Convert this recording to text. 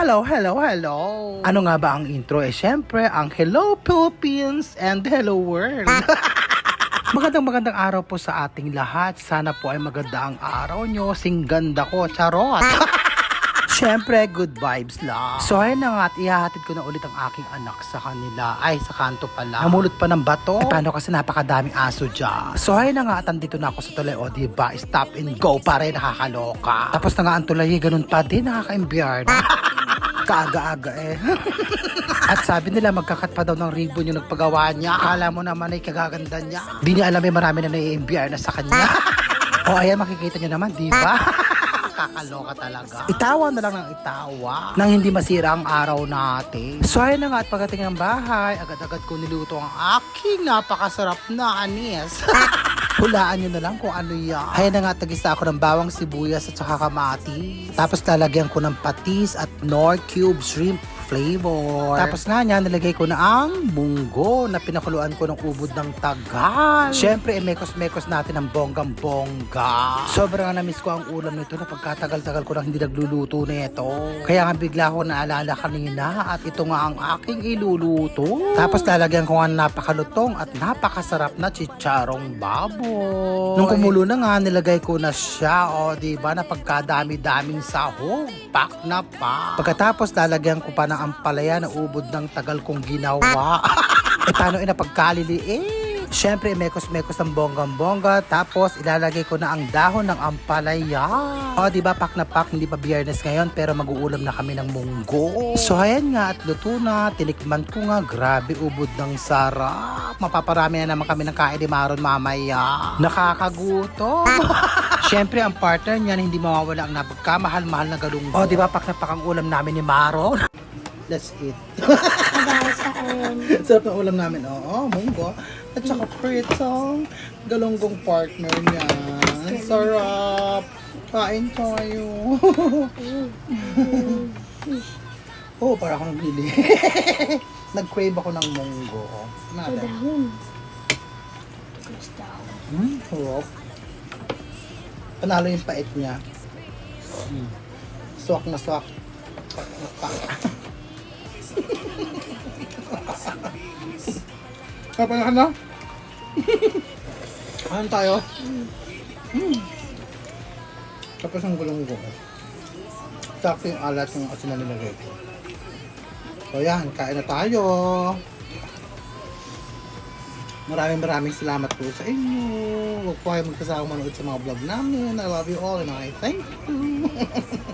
Hello, hello, hello! Ano nga ba ang intro? Eh, syempre, ang Hello Philippines and Hello World! Magandang magandang araw po sa ating lahat. Sana po ay maganda ang araw nyo. Sing ganda ko, charot! Siyempre, good vibes lang. So, ayun na nga at ihahatid ko na ulit ang aking anak sa kanila. Ay, sa kanto pala. Namulot pa ng bato. Eh, paano kasi napakadaming aso dyan. So, ayun na nga at andito na ako sa tulay. O, diba? Stop and go pa rin. Nakakaloka. Tapos na nga ang tulay. Ganun pa din. Nakaka-imbyard. Kaaga-aga eh. At sabi nila magkakat pa daw ng ribbon yung nagpagawa niya. Akala mo naman ay kagaganda niya. Di niya alam eh marami na nai-MBR na sa kanya. o ayan makikita niyo naman, di ba? Kakaloka talaga. Itawa na lang ng itawa nang hindi masira ang araw natin. So ayun na nga at pagdating ng bahay, agad-agad ko niluto ang aking napakasarap na anis. Hulaan nyo na lang kung ano yan. Ayan na nga, tagisa ako ng bawang sibuyas at saka kamatis. Tapos lalagyan ko ng patis at nor cube shrimp flavor. Tapos nga niya, nilagay ko na ang munggo na pinakuluan ko ng ubod ng tagal. Siyempre, eh, mekos-mekos natin ang bonggang-bongga. Sobrang na-miss ko ang ulam nito na pagkatagal-tagal ko nang hindi nagluluto nito. Kaya nga bigla ko naalala kanina at ito nga ang aking iluluto. Tapos lalagyan ko nga ng napakalutong at napakasarap na chicharong baboy. Nung kumulo na nga, nilagay ko na siya. O, di ba, na pagkadami-daming sahog. Pak na pa. Pagkatapos, lalagyan ko pa ng ampalaya na ubod ng tagal kong ginawa. eh, paano inapagkaliliit? Siyempre, mekos-mekos ang bonggang-bongga. Tapos, ilalagay ko na ang dahon ng ampalaya. O, di ba, pak na pak, hindi pa biyernes ngayon, pero mag-uulam na kami ng munggo. So, ayan nga, at luto na. Tinikman ko nga, grabe, ubod ng sarap. Mapaparami na naman kami ng kain ni Maron mamaya. Nakakagutom. Siyempre, ang partner niyan, hindi mawawala ang napagkamahal-mahal na galunggong. O, di ba, pak na pak ang ulam namin ni Maron. Let's eat. Sarap ng ulam namin. Oo, munggo. At saka pritong galunggong partner niya. Sarap. Kain tayo. Oo, oh, para akong naglili. Nag-crave ako ng munggo. Nada. dahon. Hmm, sarap. Panalo yung pait niya. Hmm. Swak na swak. Pak na pak. Kapag ka na? Ano tayo? Hmm. Tapos ang gulong ko. Sakto yung alat yung asin na nilagay ko. So yan, kain na tayo. Maraming maraming salamat po sa inyo. Huwag po kayo magkasama manood sa mga vlog namin. I love you all and I thank you.